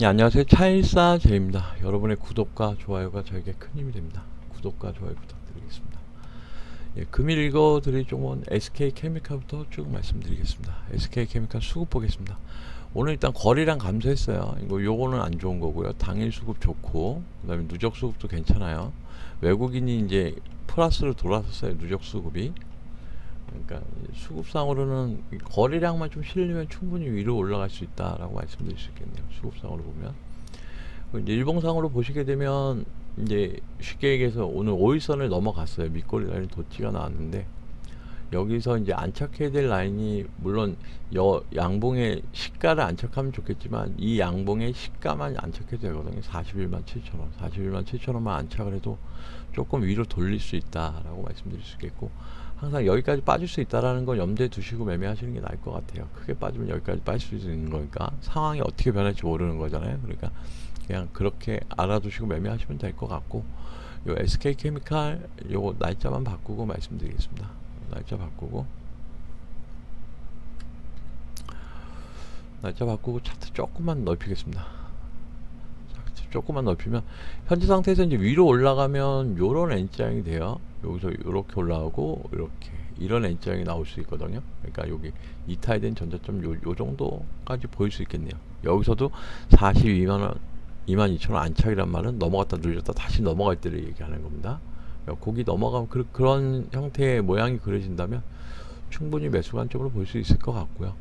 네, 안녕하세요. 차일사 제입니다. 여러분의 구독과 좋아요가 저에게 큰 힘이 됩니다. 구독과 좋아요 부탁드리겠습니다. 예, 금일 읽어드릴 종목은 SK케미칼부터 쭉 말씀드리겠습니다. SK케미칼 수급 보겠습니다. 오늘 일단 거리랑 감소했어요. 이거 요거는 안 좋은 거고요. 당일 수급 좋고 그 다음에 누적 수급도 괜찮아요. 외국인이 이제 플러스로 돌아섰어요. 누적 수급이. 그러니까 수급상으로는 이 거래량만 좀 실리면 충분히 위로 올라갈 수 있다라고 말씀드릴 수 있겠네요. 수급상으로 보면. 그 이제 일봉상으로 보시게 되면 이제 쉽게 얘기해서 오늘 5일선을 넘어갔어요. 밑꼬리 라인 도치가 나왔는데 여기서 이제 안착해야 될 라인이 물론 여 양봉의 시가를 안착하면 좋겠지만 이 양봉의 시가만 안착해도 되거든요. 41만 7천 원, 41만 7천 원만 안착을 해도 조금 위로 돌릴 수 있다라고 말씀드릴 수 있겠고 항상 여기까지 빠질 수 있다라는 건 염두에 두시고 매매하시는 게 나을 것 같아요. 크게 빠지면 여기까지 빠질 수 있는 거니까 상황이 어떻게 변할지 모르는 거잖아요. 그러니까 그냥 그렇게 알아두시고 매매하시면 될 것 같고 요 SK 케미칼 요거 날짜만 바꾸고 말씀드리겠습니다. 날짜 바꾸고 날짜 바꾸고 차트 조금만 넓히겠습니다. 조금만 넓히면 현재 상태에서 이제 위로 올라가면 요런 N자형이 돼요. 여기서 이렇게 올라오고 이렇게 이런 N자형이 나올 수 있거든요. 그러니까 여기 이탈된 전자점 요, 요 정도까지 보일 수 있겠네요. 여기서도 42만 원, 2만 2천 원 안착이란 말은 넘어갔다 눌렸다 다시 넘어갈 때를 얘기하는 겁니다. 그러니까 고기 넘어가면 그, 그런 형태의 모양이 그려진다면 충분히 매수 관점으로 볼 수 있을 것 같고요.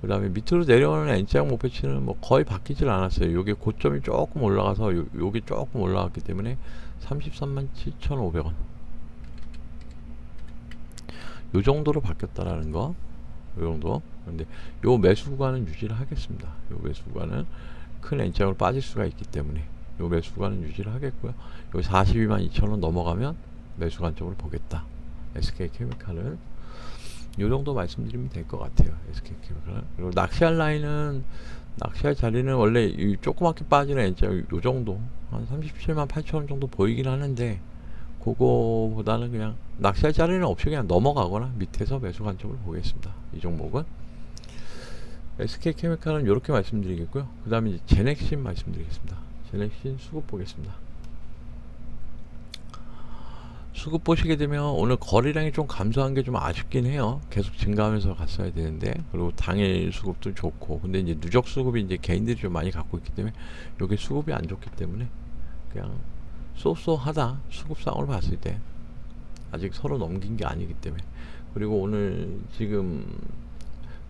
그 다음에 밑으로 내려오는 N자형 목표치는 뭐 거의 바뀌질 않았어요. 요게 고점이 조금 올라가서 요, 요게 조금 올라갔기 때문에 33만 7,500원. 요 정도로 바뀌었다라는 거. 요 정도. 근데 요 매수 구간은 유지를 하겠습니다. 요 매수 구간은 큰 N자형으로 빠질 수가 있기 때문에 요 매수 구간은 유지를 하겠고요. 요 42만 2천원 넘어가면 매수 관점으로 보겠다. SK 케미칼은 요 정도 말씀드리면 될 것 같아요. SK 케미칼은. 그리고 낚시할 라인은 낚시할 자리는 원래 이 조그맣게 빠지는 N자 요 정도 한 37만 8천 원 정도 보이긴 하는데 그거보다는 그냥 낚시할 자리는 없이 그냥 넘어가거나 밑에서 매수 관점을 보겠습니다. 이 종목은 SK 케미칼은 이렇게 말씀드리겠고요. 그 다음에 이제 제넥신 말씀드리겠습니다. 제넥신 수급 보겠습니다. 수급 보시게 되면 오늘 거래량이 좀 감소한 게 좀 아쉽긴 해요. 계속 증가하면서 갔어야 되는데 그리고 당일 수급도 좋고 근데 이제 누적 수급이 이제 개인들이 좀 많이 갖고 있기 때문에 요게 수급이 안 좋기 때문에 그냥 쏘쏘하다 수급상으로 봤을 때 아직 서로 넘긴 게 아니기 때문에. 그리고 오늘 지금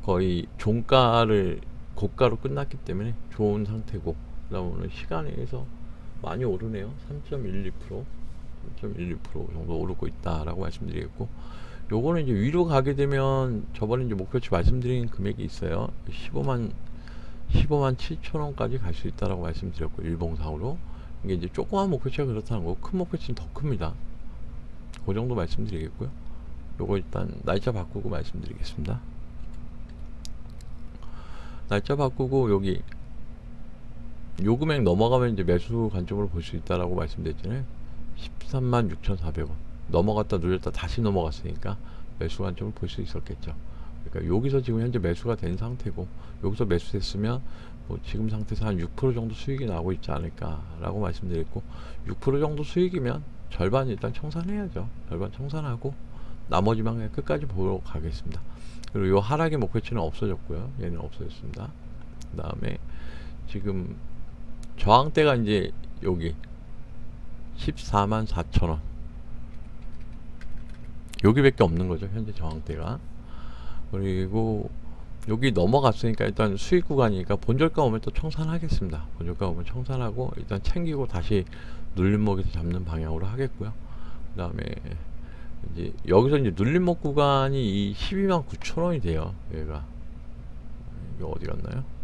거의 종가를 고가로 끝났기 때문에 좋은 상태고 그다음 오늘 시간에 의해서 많이 오르네요. 3.12% 3.12% 정도 오르고 있다라고 말씀드리겠고 요거는 이제 위로 가게 되면 저번에 이제 목표치 말씀드린 금액이 있어요. 15만 15만 7천 원까지 갈 수 있다라고 말씀드렸고 일봉상으로. 이게 이제 조그만 목표치가 그렇다는 거고 큰 목표치는 더 큽니다. 그 정도 말씀드리겠고요. 요거 일단 날짜 바꾸고 말씀드리겠습니다. 날짜 바꾸고 여기 요 금액 넘어가면 이제 매수 관점으로 볼 수 있다라고 말씀드렸잖아요. 13만 6,400원. 넘어갔다 눌렸다 다시 넘어갔으니까 매수 관점을 볼 수 있었겠죠. 그러니까 여기서 지금 현재 매수가 된 상태고 여기서 매수됐으면 뭐 지금 상태에서 한 6% 정도 수익이 나고 있지 않을까라고 말씀드렸고 6% 정도 수익이면 절반 일단 청산해야죠. 절반 청산하고 나머지만 그냥 끝까지 보러 가겠습니다. 그리고 요 하락의 목표치는 없어졌고요. 얘는 없어졌습니다. 그 다음에 지금 저항대가 이제 여기 14만 4천 원 여기밖에 없는 거죠 현재 저항대가 그리고 여기 넘어갔으니까 일단 수익 구간이니까 본절가 오면 또 청산하겠습니다 본절가 오면 청산하고 일단 챙기고 다시 눌림목에서 잡는 방향으로 하겠고요 그 다음에 이제 여기서 이제 눌림목 구간이 이 12만 9천 원이 돼요 얘가 이거 어디 갔나요?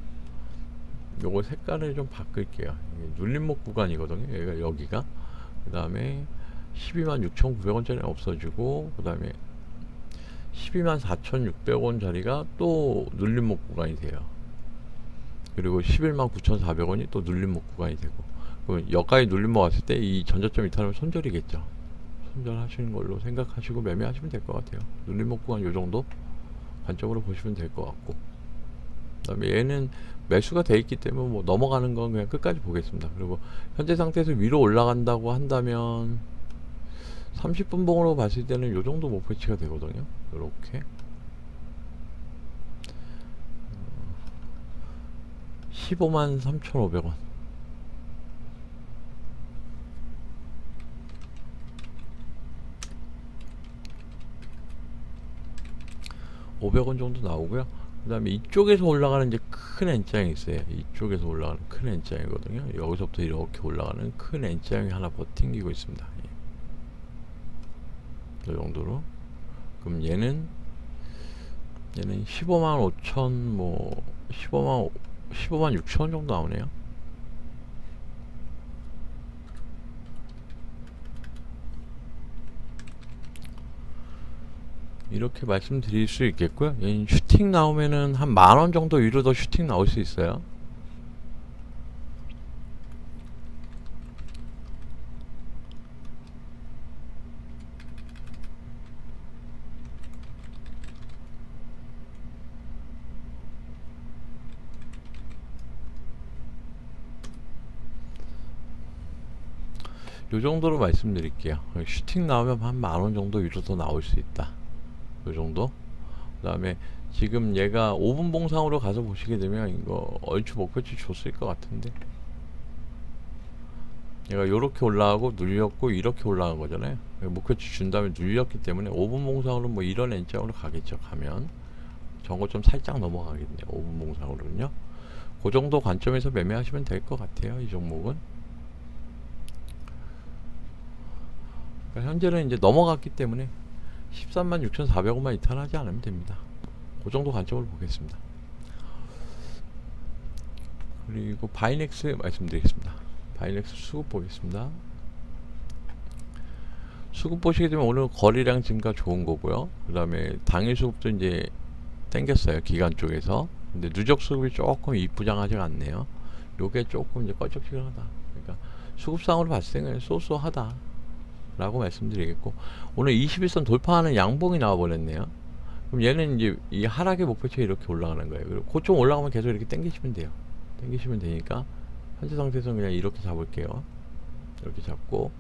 요거 색깔을 좀 바꿀게요. 이게 눌림목 구간이거든요. 여기가 여기가. 그 다음에 12만 6,900원짜리 없어지고 그 다음에 12만 4,600원짜리가 또 눌림목 구간이 돼요. 그리고 11만 9,400원이 또 눌림목 구간이 되고 그럼 여기까지 눌림목 왔을 때 이 전자점 이탈하면 손절이겠죠. 손절하시는 걸로 생각하시고 매매하시면 될 것 같아요. 눌림목 구간 요 정도 관점으로 보시면 될 것 같고 그다음에 얘는 매수가 돼 있기 때문에 뭐 넘어가는 건 그냥 끝까지 보겠습니다. 그리고 현재 상태에서 위로 올라간다고 한다면 30분 봉으로 봤을 때는 요 정도 목표치가 되거든요. 이렇게 15만 3,500원. (500원) 정도 나오고요 그 다음에 이쪽에서 올라가는 이제 큰 N자형이 있어요 이쪽에서 올라가는 큰 N자형이거든요 여기서부터 이렇게 올라가는 큰 N자형이 하나 버팅기고 있습니다 예. 이 정도로 그럼 얘는 얘는 15만 5천 뭐 15만 15만 6천 원 정도 나오네요. 이렇게 말씀드릴 수 있겠고요. 슈팅 나오면은 한 만 원 정도 위로 더 슈팅 나올 수 있어요. 요 정도로 말씀드릴게요. 슈팅 나오면 한 만 원 정도 위로 더 나올 수 있다. 요 정도. 그 다음에 지금 얘가 5분 봉상으로 가서 보시게 되면 이거 얼추 목표치 줬을 것 같은데 얘가 요렇게 올라가고 눌렸고 이렇게 올라간 거잖아요. 목표치 준 다음에 눌렸기 때문에 5분 봉상으로 뭐 이런 N자로 가겠죠. 가면 저거 좀 살짝 넘어가겠네요. 5분 봉상으로는요. 그 정도 관점에서 매매하시면 될 것 같아요. 이 종목은. 그러니까 현재는 이제 넘어갔기 때문에 13만 6,400원만 이탈하지 않으면 됩니다. 그 정도 관점을 보겠습니다. 그리고 바이넥스 말씀드리겠습니다. 바이넥스 수급 보겠습니다. 수급 보시게 되면 오늘 거래량 증가 좋은 거고요. 그 다음에 당일 수급도 이제 땡겼어요. 기간 쪽에서. 근데 누적 수급이 조금 이쁘장하지 않네요. 요게 조금 이제 껄쩍지근하다. 그러니까 수급상으로 봤을 때는 쏘쏘하다. 라고 말씀드리겠고 오늘 21선 돌파하는 양봉이 나와 버렸네요. 그럼 얘는 이제 이 하락의 목표치가 이렇게 올라가는 거예요. 그리고 고점 올라가면 계속 이렇게 당기시면 돼요. 당기시면 되니까 현재 상태에서는 그냥 이렇게 잡을게요. 이렇게 잡고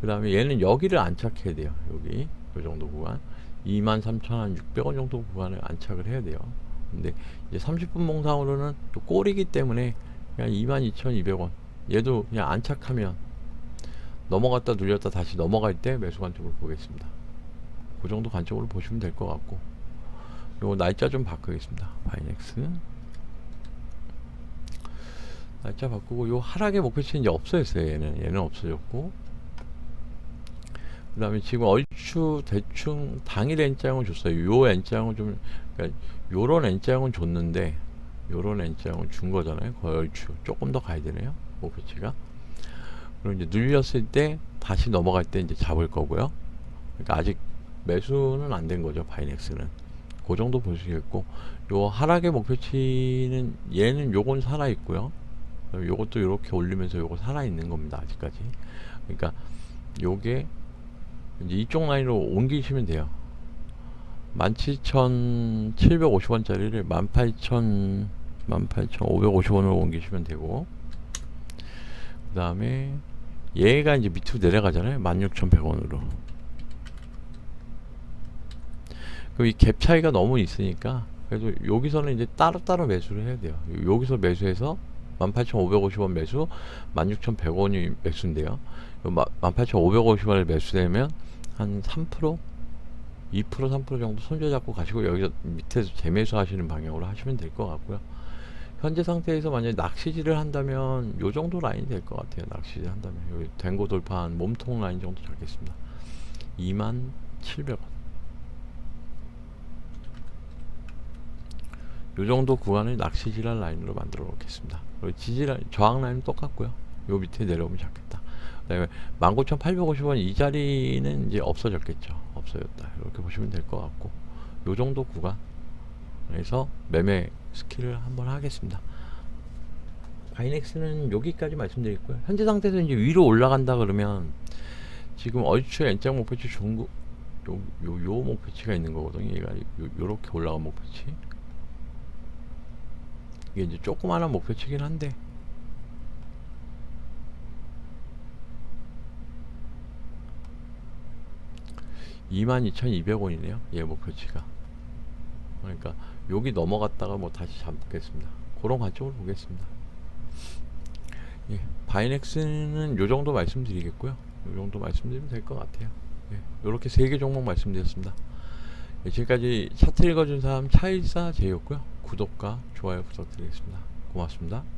그 다음에 얘는 여기를 안착해야 돼요. 여기 이 정도 구간. 23,600원 정도 구간을 안착을 해야 돼요. 근데 이제 30분 몽상으로는 또 꼬리기 때문에 그냥 22,200원. 얘도 그냥 안착하면 넘어갔다 눌렸다 다시 넘어갈 때 매수 관점을 보겠습니다. 그 정도 관점으로 보시면 될 것 같고 요 날짜 좀 바꾸겠습니다. 바이넥스 날짜 바꾸고 요 하락의 목표치 이제 없어졌어요. 얘는 얘는 없어졌고 그 다음에 지금 얼추 대충 당일 N자형을 줬어요. 요 N자형은 좀 그러니까 요런 N자형은 줬는데 요런 N자형은 준 거잖아요. 거의 얼추 조금 더 가야 되네요. 목표치가 그리고 이제 눌렸을 때 다시 넘어갈 때 이제 잡을 거고요. 그러니까 아직 매수는 안 된 거죠. 바이넥스는. 그 정도 보시겠고 요 하락의 목표치는 얘는 요건 살아 있고요. 요것도 이렇게 올리면서 요거 살아 있는 겁니다. 아직까지. 그러니까 요게 이제 이쪽 라인으로 옮기시면 돼요. 17,750원짜리를 18,000 18,550원으로 옮기시면 되고 그 다음에 얘가 이제 밑으로 내려가잖아요. 16,100원으로. 그럼 이 갭 차이가 너무 있으니까 그래도 여기서는 이제 따로따로 매수를 해야 돼요. 여기서 매수해서 18,550원 매수 16,100원이 매수인데요. 18,550원을 매수되면 한 3% 2% 3% 정도 손절 잡고 가시고 여기서 밑에서 재매수 하시는 방향으로 하시면 될 것 같고요 현재 상태에서 만약에 낚시질을 한다면 요 정도 라인이 될 것 같아요. 낚시질 한다면 여기 댕고 돌파한 몸통 라인 정도 잡겠습니다. 2만 700원. 요 정도 구간을 낚시질할 라인으로 만들어 놓겠습니다. 지지라인, 저항 라인은 똑같고요. 요 밑에 내려오면 잡겠다. 그다음에 19,850원 이 자리는 이제 없어졌겠죠. 없어졌다. 이렇게 보시면 될 것 같고 요 정도 구간에서 매매 스킬을 한번 하겠습니다. 바이넥스는 여기까지 말씀드렸고요. 현재 상태에서 이제 위로 올라간다 그러면 지금 얼추 N자 목표치 중국 요, 요, 요 목표치가 있는 거거든요. 얘가 요, 요렇게 올라간 목표치. 이게 이제 조그마한 목표치긴 한데 (22,200원이네요) 얘 목표치가 그러니까 여기 넘어갔다가 뭐 다시 잡겠습니다. 그런 관점으로 보겠습니다. 예, 바이넥스는 요 정도 말씀드리겠고요. 요 정도 말씀드리면 될 것 같아요. 예, 요렇게 세 개 종목 말씀드렸습니다. 예, 지금까지 차트 읽어준 사람 차일사 제이였고요. 구독과 좋아요 부탁드리겠습니다. 고맙습니다